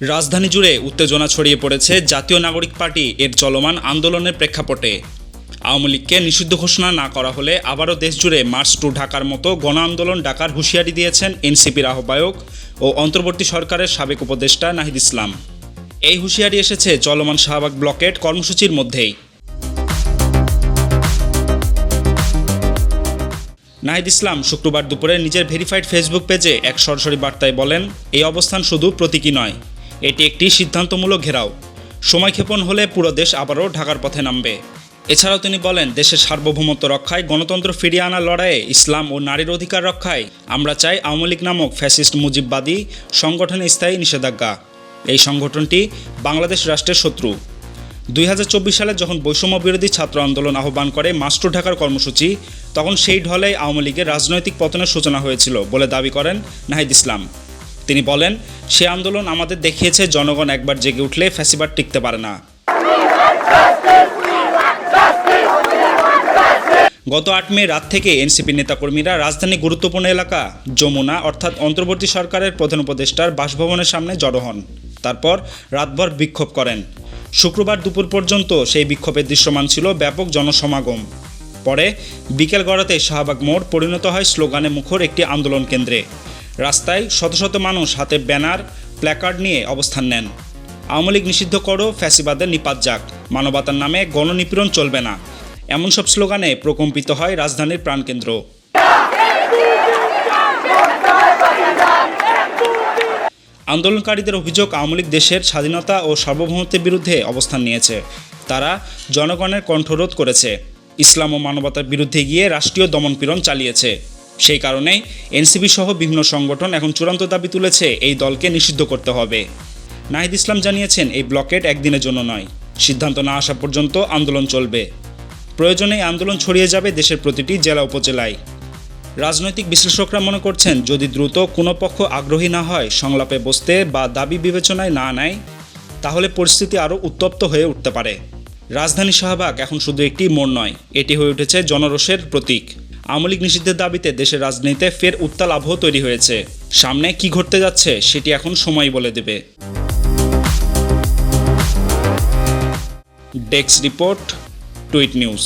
রাজধানী জুড়ে উত্তেজনা ছড়িয়ে পড়েছে জাতীয় নাগরিক পার্টি এর চলমান আন্দোলনের প্রেক্ষাপটে। আওয়ামী লীগকে নিষিদ্ধ ঘোষণা না করা হলে আবারও দেশজুড়ে মার্চ টু ঢাকার মতো গণ আন্দোলন ডাকার হুঁশিয়ারি দিয়েছেন এনসিপির আহ্বায়ক ও অন্তর্বর্তী সরকারের সাবেক উপদেষ্টা নাহিদ ইসলাম। এই হুঁশিয়ারি এসেছে চলমান শাহবাগ ব্লকেট কর্মসূচির মধ্যেই। নাহিদ ইসলাম শুক্রবার দুপুরে নিজের ভেরিফাইড ফেসবুক পেজে এক সরাসরি বার্তায় বলেন, এই অবস্থান শুধু প্রতীকী নয়। এটি একটি সিদ্ধান্তমূলক ঘেরাও। সময়ক্ষেপণ হলে পুরো দেশ আবারও ঢাকার পথে নামবে। এছাড়াও তিনি বলেন, দেশের সার্বভৌমত্ব রক্ষায় গণতন্ত্র ফিরিয়ে আনার লড়াইয়ে ইসলাম ও নারীর অধিকার রক্ষায় আমরা চাই আওয়ামী লীগ নামক ফ্যাসিস্ট মুজিববাদী সংগঠনে স্থায়ী নিষেধাজ্ঞা। এই সংগঠনটি বাংলাদেশ রাষ্ট্রের শত্রু। দুই হাজার চব্বিশ সালে যখন বৈষম্য বিরোধী ছাত্র আন্দোলন আহ্বান করে মাস্টার ঢাকার কর্মসূচি, তখন সেই ঢলে আওয়ামী লীগের রাজনৈতিক পতনের সূচনা হয়েছিল বলে দাবি করেন নাহিদ ইসলাম। তিনি বলেন, সে আন্দোলন আমাদের দেখিয়েছে, জনগণ একবার জেগে উঠলে ফ্যাসিবাদ টিকতে পারে না। গত আট মে রাত থেকে এনসিপি নেতাকর্মীরা রাজধানী গুরুত্বপূর্ণ এলাকা, যমুনা, অর্থাৎ অন্তর্বর্তী সরকারের প্রধান উপদেষ্টার বাসভবনের সামনে জড়ো হন। তারপর রাতভর বিক্ষোভ করেন। শুক্রবার দুপুর পর্যন্ত সেই বিক্ষোভের দৃশ্যমান ছিল ব্যাপক জনসমাগম। পরে বিকেল গড়াতে শাহবাগ মোড় পরিণত হয় স্লোগানে মুখর একটি আন্দোলন কেন্দ্রে। রাস্তায় শত শত মানুষ হাতে ব্যানার, প্ল্যাকার্ড নিয়ে অবস্থান নেন। আওয়ামী লীগ নিষিদ্ধ করো, ফ্যাসিবাদের নিপাত যাক। মানবতার নামে গণনিপীড়ন চলবে না। এমন সব স্লোগানে প্রকম্পিত হয় রাজধানীর প্রাণকেন্দ্র। আন্দোলনকারীদের অভিযোগ আওয়ামী লীগ দেশের স্বাধীনতা ও সার্বভৌমত্বের বিরুদ্ধে অবস্থান নিয়েছে। তারা জনগণের কণ্ঠরোধ করেছে। ইসলাম ও মানবতার বিরুদ্ধে গিয়ে রাষ্ট্রীয় দমনপীড়ন চালিয়েছে। সেই কারণেই এনসিবি সহ বিভিন্ন সংগঠন এখন চূড়ান্ত দাবি তুলেছে এই দলকে নিষিদ্ধ করতে হবে। নাহিদ ইসলাম জানিয়েছেন, এই ব্লকেট একদিনের জন্য নয়। সিদ্ধান্ত না আসা পর্যন্ত আন্দোলন চলবে। প্রয়োজনে আন্দোলন ছড়িয়ে যাবে দেশের প্রতিটি জেলা উপজেলায়। রাজনৈতিক বিশ্লেষকরা মনে করছেন, যদি দ্রুত কোনো পক্ষ আগ্রহী না হয়, সংলাপে বসতে বা দাবি বিবেচনায় না নেয়, তাহলে পরিস্থিতি আরও উত্তপ্ত হয়ে উঠতে পারে। রাজধানী শাহবাগ এখন শুধু একটি মোড় নয়, এটি হয়ে উঠেছে জনরোষের প্রতীক। আওয়ামী লীগ নিষিদ্ধের দাবিতে দেশের রাজনীতিতে ফের উত্তাল আবহ তৈরি হয়েছে। সামনে কি ঘটতে যাচ্ছে, সেটি এখন সময় বলে দেবে। Desk report, tweet news.